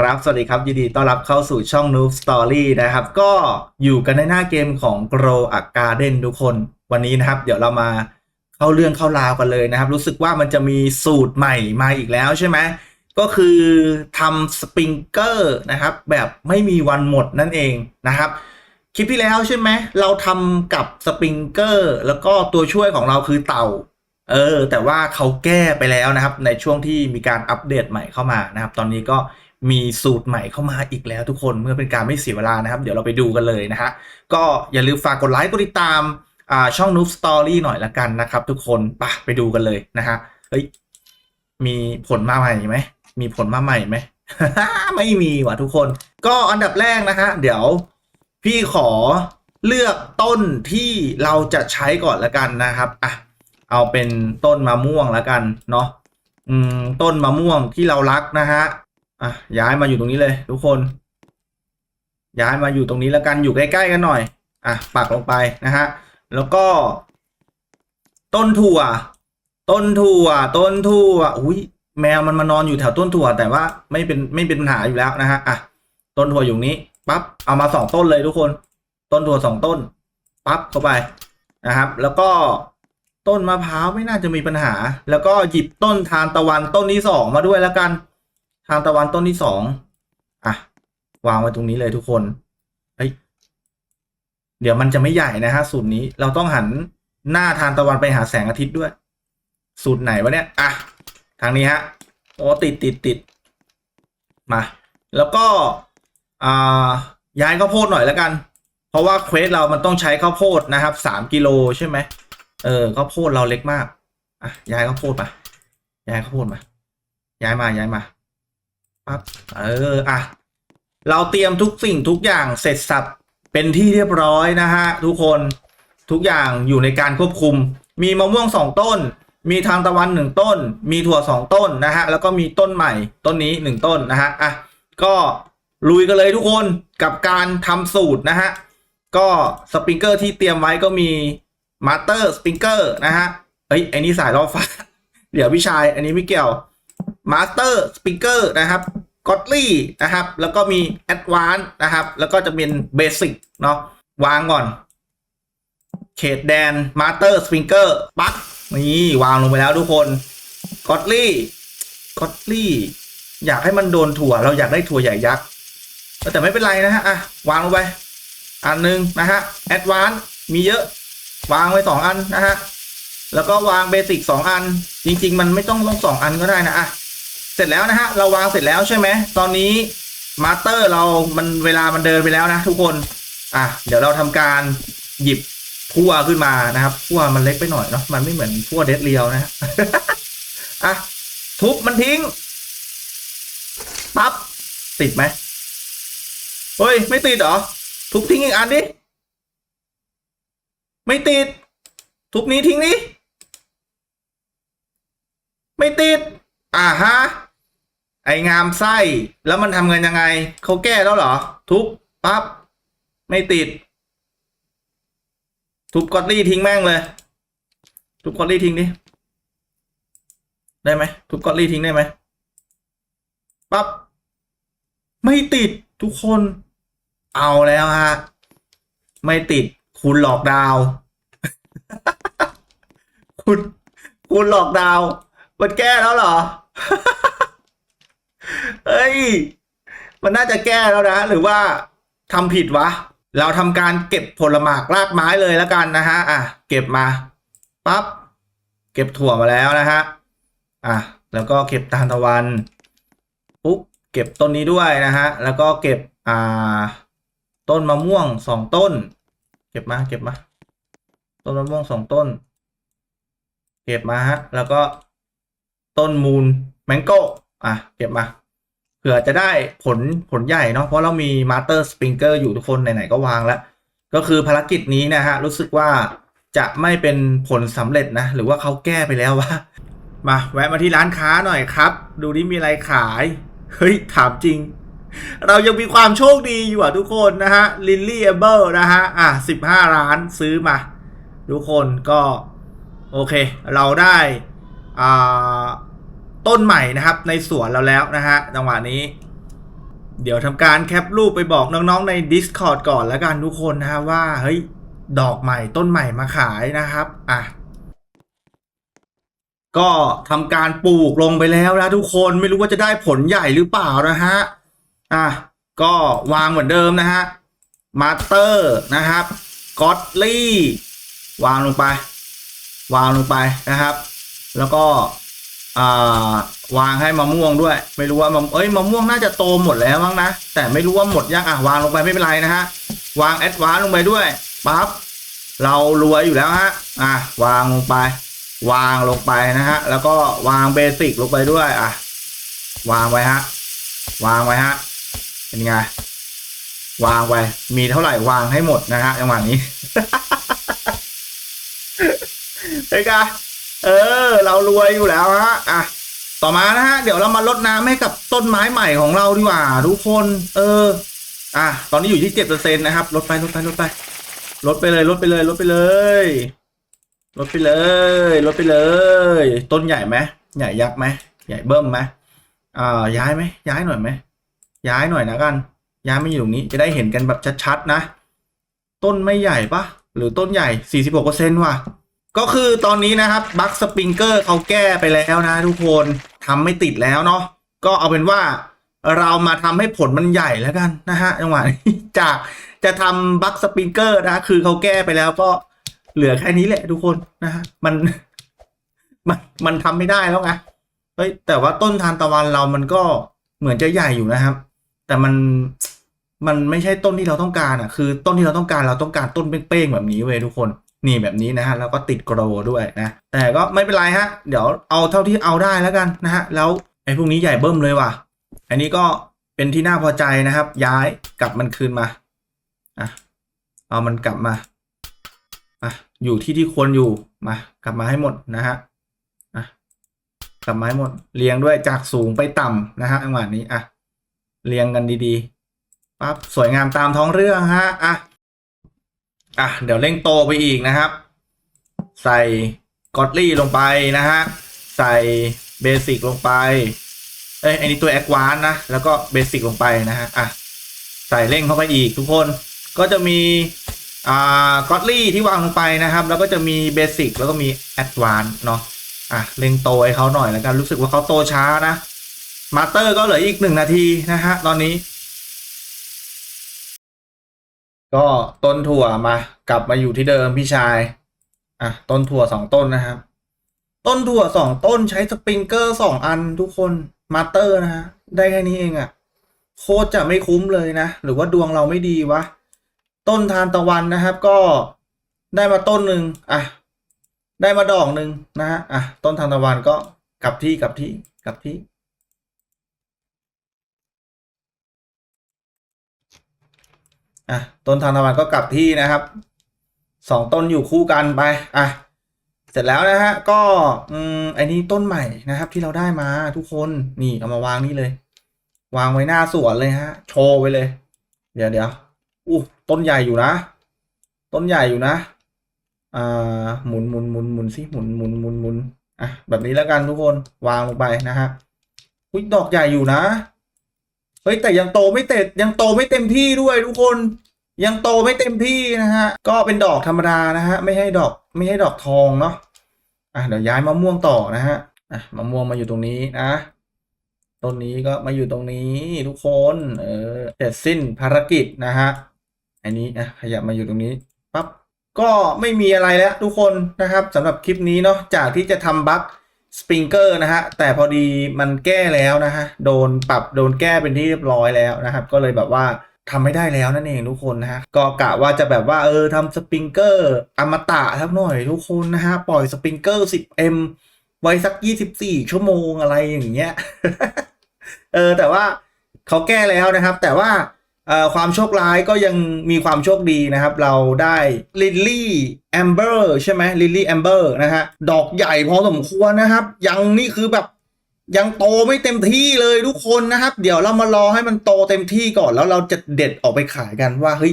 ครับ สวัสดีครับ ยินดีต้อนรับเข้าสู่ช่อง Noob Story นะครับ ก็อยู่กันในหน้าเกมของ Grow a Garden ทุกคน วันนี้นะครับ เดี๋ยวเรามาเข้าเรื่องเข้าราวกันเลยนะครับ รู้สึกว่ามันจะมีสูตรใหม่มาอีกแล้วใช่ไหม ก็คือทำสปริงเกอร์นะครับ แบบไม่มีวันหมดนั่นเองนะครับ คลิปที่แล้วใช่ไหม เราทำกับสปริงเกอร์แล้วก็ตัวช่วยของเราคือเต่า เออ แต่ว่าเขาแก้ไปแล้วนะครับ ในช่วงที่มีการอัปเดตใหม่เข้ามานะครับ ตอนนี้ก็ มีสูตรใหม่เข้ามาอีกแล้วทุกคนเมื่อเป็นการไม่เสียเวลานะครับ เดี๋ยวเราไปดูกันเลยนะฮะก็อย่าลืมฝากกดไลค์กดติดตามช่อง Noob Story หน่อยละกันนะครับทุกคนไปไปดูกันเลยนะฮะเฮ้ยมีผลมาใหม่ไหมมีผลมาใหม่ไหมไม่มีว่ะทุกคน ก็อันดับแรกนะฮะเดี๋ยวพี่ขอเลือกต้นที่เราจะใช้ก่อนละกันนะครับอะเอาเป็นต้นมะม่วงล้วกันเนาะอืมต้นมะม่วงที่เรารักนะฮะ อะย้ายมาอยู่ตรงนี้เลย ทุกคน ย้ายมาอยู่ตรงนี้แล้วกันอยู่ใกล้ๆกันหน่อย อะปักลงไปนะฮะแล้วก็ ต้นถั่ว ต้นถั่ว ต้นถั่วอุ้ยแมวมันมานอนอยู่แถวต้นถั่ว แต่ว่าไม่เป็นไม่เป็นปัญหาอยู่แล้วนะฮะอะต้นถั่วอยู่นี้ปั๊บเอามาสองต้นเลยทุกคน ต้นถั่วสองต้นปั๊บเข้าไปนะครับ แล้วก็ต้นมะพร้าวไม่น่าจะมีปัญหา แล้วก็หยิบต้นทานตะวันต้นที่สองมาด้วยแล้วกัน ทานตะวันต้นที่สองอะ วางไว้ตรงนี้เลยทุกคนเฮ้ยเดี๋ยวมันจะไม่ใหญ่นะฮะสูตรนี้เราต้องหันหน้าทานตะวันไปหาแสงอาทิตย์ด้วย สูตรไหนวะเนี่ยอะทางนี้ฮะโอ้ติดติดติดมา แล้วก็อ่าย้ายข้าวโพดหน่อยแล้วกัน เพราะว่าเควสเรามันต้องใช้ข้าวโพดนะครับสามกิโลใช่ไหมเออข้าวโพดเราเล็กมากอะย้ายข้าวโพดมาย้ายข้าวโพดมาย้ายมาย้ายมา ปั๊บเอออะเราเตรียมทุกสิ่งทุกอย่างเสร็จสับเป็นที่เรียบร้อยนะฮะทุกคนทุกอย่างอยู่ในการควบคุม มีมะม่วงสองต้น มีทางตะวันหนึ่งต้น มีถั่วสองต้นนะฮะแล้วก็มีต้นใหม่ต้นนี้หนึ่งต้นนะฮะอะก็ลุยกันเลยทุกคนกับการทำสูตรนะฮะก็สปริงเกอร์ที่เตรียมไว้ก็มีมาสเตอร์สปริงเกอร์นะฮะเอ้ยไอ้นี่สายล่อฟ้า เดี๋ยวพี่ชาย อันนี้ไม่เกี่ยวมาสเตอร์สปริงเกอร์นะครับ กอตลี่นะครับ แล้วก็มีแอดวานนะครับ แล้วก็จะเป็นเบสิกเนาะวางก่อน เขตแดนมาสเตอร์สปริงเกอร์ปั๊บนี่วางลงไปแล้วทุกคนกอตลี่กอตลี่อยากให้มันโดนถั่ว เราอยากได้ถั่วใหญ่ยักษ์แต่ไม่เป็นไรนะฮะอะวางลงไป อันหนึ่งนะฮะแอดวานมีเยอะ วางไว้สองอันนะฮะแล้วก็วางเบสิกสองอัน จริง ๆ มันไม่ต้องต้องสองอันก็ได้นะอะ ร็จแล้วนะฮะเราวางเสร็จแล้วใช่ไหมตอนนี้มาสเตอร์เรามันเวลามันเดินไปแล้วนะทุกคนอะเดี๋ยวเราทำการหยิบพั่วขึ้นมานะครับพั่วมันเล็กไปหน่อยเนาะมันไม่เหมือนพั่วเดดเรียวนะฮะอะทุบมันทิ้งปั๊บติดไหมเฮ้ย ไม่ติดเหรอ ทุบทิ้งอีกอันดิ ไม่ติด ทุบนี้ทิ้งนี้ ไม่ติด อ่าฮะ ไองามไส้ แล้วมันทำกันยังไง เขาแก้แล้วเหรอ ทุบปั๊บ ไม่ติด ทุบกอตลี่ทิ้งแม่งเลย ทุบกอตลี่ทิ้งดิ ได้ไหม ทุบกอตลี่ทิ้งได้ไหมปั๊บ ไม่ติดทุกคน เอาแล้วฮะ ไม่ติด คุณหลอกดาว คุณ คุณหลอกดาว มันแก้แล้วเหรอ เอ้ย มันน่าจะแก้แล้วนะ หรือว่าทำผิดวะ เราทำการเก็บผลหมากรากไม้เลยแล้วกันนะฮะ อะ เก็บมาปั๊บ เก็บถั่วมาแล้วนะฮะ อะ แล้วก็เก็บทานตะวัน ปุ๊บ เก็บต้นนี้ด้วยนะฮะ แล้วก็เก็บ อ่า ต้นมะม่วงสองต้น เก็บมา เก็บมา ต้นมะม่วงสองต้น เก็บมาฮะ แล้วก็ต้นมูลแมงโก้ อะ เก็บมา เผื่อจะได้ผลผลใหญ่เนาะเพราะเรามีมาสเตอร์สปริงเกอร์อยู่ทุกคนไหนๆก็วางแล้ว ก็คือภารกิจนี้นะฮะรู้สึกว่าจะไม่เป็นผลสำเร็จนะ หรือว่าเขาแก้ไปแล้ววะมาแวะมาที่ร้านค้าหน่อยครับ ดูนี่มีอะไรขาย เฮ้ย ถามจริง เรายังมีความโชคดีอยู่อะทุกคนนะฮะลิลลี่เอเบิลนะฮะอะสิบห้าล้านซื้อมา ทุกคนก็ โอเค เราได้อ่า ต้นใหม่นะครับ ในสวนเราแล้วนะฮะจังหวะนี้ เดี๋ยวทำการแคปรูปไปบอกน้องๆใน Discord ก่อนแล้วกันทุกคนนะฮะว่าเฮ้ยดอกใหม่ต้นใหม่มาขายนะครับอะก็ทำการปลูกลงไปแล้วนะทุกคนไม่รู้ว่าจะได้ผลใหญ่หรือเปล่านะฮะอะก็วางเหมือนเดิมนะฮะมาสเตอร์นะครับกอตลี่ วางลงไป วางลงไปนะครับ แล้วก็ อ่าวางให้มะม่วงด้วย ไม่รู้ว่ามะเอ้ยมะม่วงน่าจะโตหมดแล้วมั้งนะ แต่ไม่รู้ว่าหมดยังอะวางลงไปไม่เป็นไรนะฮะวางแอดวานลงไปด้วยปั๊บเรารวยอยู่แล้วฮะอะวางลงไป วางลงไปนะฮะแล้วก็วางเบสิกลงไปด้วยอะวางไว้ฮะวางไว้ฮะเป็นไงวางไว้ มีเท่าไหร่วางให้หมดนะฮะจังหวะนี้เฮ้ยกะ เออ เรารวยอยู่แล้วฮะอะต่อมานะฮะ เดี๋ยวเรามาลดน้ำให้กับต้นไม้ใหม่ของเราดีกว่าทุกคน เออ อะ ตอนนี้อยู่ที่เจ็ดเปอร์เซ็นต์นะครับ ลดไปลดไปลดไป ลดไปเลย ลดไปเลย ลดไปเลย ลดไปเลย ลดไปเลย ต้นใหญ่ไหมใหญ่ยักษ์ไหมใหญ่เบิ้มไหมอ่า ย้ายไหม ย้ายหน่อยไหม ย้ายหน่อยนะกัน ย้ายไม่อยู่ตรงนี้ จะได้เห็นกันแบบชัดๆนะ ต้นไม่ใหญ่ปะหรือต้นใหญ่46%ว่ะ ก็คือตอนนี้นะครับบัคสปริงเกอร์เขาแก้ไปแล้วนะ ทุกคนทำไม่ติดแล้วเนาะก็เอาเป็นว่าเรามาทำให้ผลมันใหญ่แล้วกันนะฮะจังหวะนี้จากจะทำบัคสปริงเกอร์นะคือเขาแก้ไปแล้วก็เหลือแค่นี้แหละทุกคนนะฮะมันมันมันทำไม่ได้แล้วไงเฮ้ยแต่ว่าต้นทานตะวันเรามันก็เหมือนจะใหญ่อยู่นะครับ แต่มันมันไม่ใช่ต้นที่เราต้องการอะ คือต้นที่เราต้องการเราต้องการต้นเป้งๆแบบนี้เว้ยทุกคน นี่แบบนี้นะฮะแล้วก็ติดโกรด้วยนะ แต่ก็ไม่เป็นไรฮะ เดี๋ยวเอาเท่าที่เอาได้แล้วกันนะฮะ แล้วไอ้พวกนี้ใหญ่เบิ้มเลยว่ะ อันนี้ก็เป็นที่น่าพอใจนะครับ ย้ายกลับมันคืนมาอะเอามันกลับมาอะอยู่ที่ที่ควรอยู่มากลับมาให้หมดนะฮะอะกลับมาให้หมดเรียงด้วยจากสูงไปต่ำนะฮะจังหวะนี้อะเรียงกันดีๆปั๊บสวยงามตามท้องเรื่องฮะอะ อะเดี๋ยวเร่งโตไปอีกนะครับ ใส่กอตลี่ลงไปนะฮะ ใส่เบสิกลงไป เอ้ยอันนี้ตัวแอ v วานนะ แล้วก็เบสิกลงไปนะฮะ อะ ใส่เร่งเข้าไปอีกทุกคน ก็จะมี อ่ากอตลี่ที่วางลงไปนะครับ แล้วก็จะมีเบสิกแล้วก็มีแอดวานเนาะ อะ เร่งโตให้เขาหน่อยแล้วกัน รู้สึกว่าเขาโตช้านะ มาสเตอร์ก็เหลืออีกหนึ่งนาทีนะฮะ ตอนนี้ ก็ต้นถั่วมา กลับมาอยู่ที่เดิมพี่ชาย อะ ต้นถั่วสองต้นนะครับ ต้นถั่วสองต้นใช้สปริงเกอร์สองอันทุกคนมาเตอร์นะฮะได้แค่นี้เองอะ่ะ โคตรจะไม่คุ้มเลยนะ หรือว่าดวงเราไม่ดีวะ ต้นทานตะวันนะครับ ก็ได้มาต้นหนึ่งอะ ได้มาดอกหนึ่งนะฮะอะต้นทานตะวันก็กลับที่กลับที่กลับที่ อะต้นทานตะวันก็กลับที่นะครับสองต้นอยู่คู่กันไปอะเสร็จแล้วนะฮะก็อืมอันนี้ต้นใหม่นะครับ ที่เราได้มาทุกคนนี่เอามาวางนี่เลย วางไว้หน้าสวนเลยฮะ โชว์ไปเลย เดี๋ยวเดี๋ยวอู้ต้นใหญ่อยู่นะ ต้นใหญ่อยู่นะอ่าหมุนหมุนหมุนหมุนสิหมุนหมุนหมุนหมุนอะแบบนี้แล้วกันทุกคนวางลงไปนะฮะอุ้ยดอกใหญ่อยู่นะ เฮ้ยแต่ยังโตไม่เต็มยังโตไม่เต็มที่ด้วยทุกคนยังโตไม่เต็มที่นะฮะ ก็เป็นดอกธรรมดานะฮะ ไม่ให้ดอกไม่ให้ดอกทองเนาะอะเดี๋ยวย้ายมะม่วงต่อนะฮะอะมะม่วงมาอยู่ตรงนี้นะต้นนี้ก็มาอยู่ตรงนี้ทุกคนเออเสร็จสิ้นภารกิจนะฮะอันนี้อะขยับมาอยู่ตรงนี้ปั๊บก็ไม่มีอะไรแล้วทุกคนนะครับสำหรับคลิปนี้เนาะจากที่จะทำบั๊ก สปริงเกอร์นะฮะ แต่พอดีมันแก้แล้วนะฮะ โดนปรับโดนแก้เป็นที่เรียบร้อยแล้วนะครับ ก็เลยแบบว่าทำไม่ได้แล้วนั่นเองทุกคนนะฮะ ก็กะว่าจะแบบว่าเออทำสปริงเกอร์อมตะสักหน่อยทุกคนนะฮะ ปล่อยสปริงเกอร์ 10m ไว้สัก 24 ชั่วโมงอะไรอย่างเงี้ย เออแต่ว่าเขาแก้แล้วนะครับ แต่ว่า ความโชคร้ายก็ยังมีความโชคดีนะครับ เราได้ลิลลี่แอมเบอร์ใช่ไหมลิลลี่แอมเบอร์นะฮะดอกใหญ่พอสมควรนะครับ ยังนี่คือแบบยังโตไม่เต็มที่เลยทุกคนนะครับ เดี๋ยวเรามารอให้มันโตเต็มที่ก่อนแล้วเราจะเด็ดออกไปขายกันว่าเฮ้ย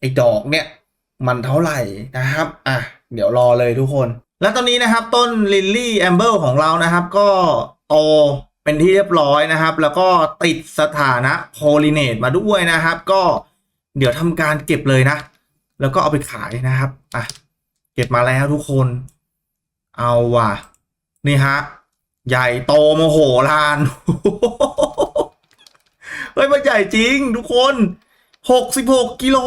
ไอ้ดอกเนี่ยมันเท่าไหร่นะครับ อะ เดี๋ยวรอเลยทุกคน และตอนนี้นะครับต้นลิลลี่แอมเบอร์ของเรานะครับ ก็โต เป็นที่เรียบร้อยนะครับ แล้วก็ติดสถานะโพลิเนตมาด้วยนะครับ ก็เดี๋ยวทำการเก็บเลยนะ แล้วก็เอาไปขายนะครับอะเก็บมาแล้วทุกคน เอาว่ะนี่ฮะใหญ่โตโมโหลานเฮ้ยมันใหญ่จริงทุกคน 66 กิโล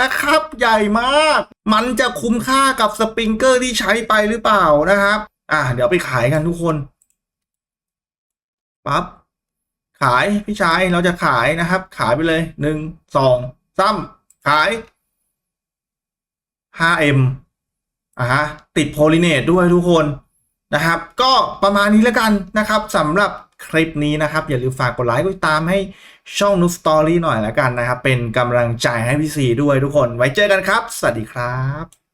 นะครับ ใหญ่มาก มันจะคุ้มค่ากับสปริงเกอร์ที่ใช้ไปหรือเปล่านะครับ อะเดี๋ยวไปขายกันทุกคน ปั๊บขายพี่ชายเราจะขายนะครับ ขายไปเลยหนึ่งสองสามขาย 5M อะฮะติดโพลิเนตด้วยทุกคนนะครับ ก็ประมาณนี้แล้วกันนะครับสำหรับคลิปนี้นะครับ อย่าลืมฝากกดไลค์กดติดตามให้ช่องนุ s สตอรี่หน่อยแล้วกันนะครับ เป็นกำลังใจให้พี่ซีด้วยทุกคน ไว้เจอกันครับ สวัสดีครับ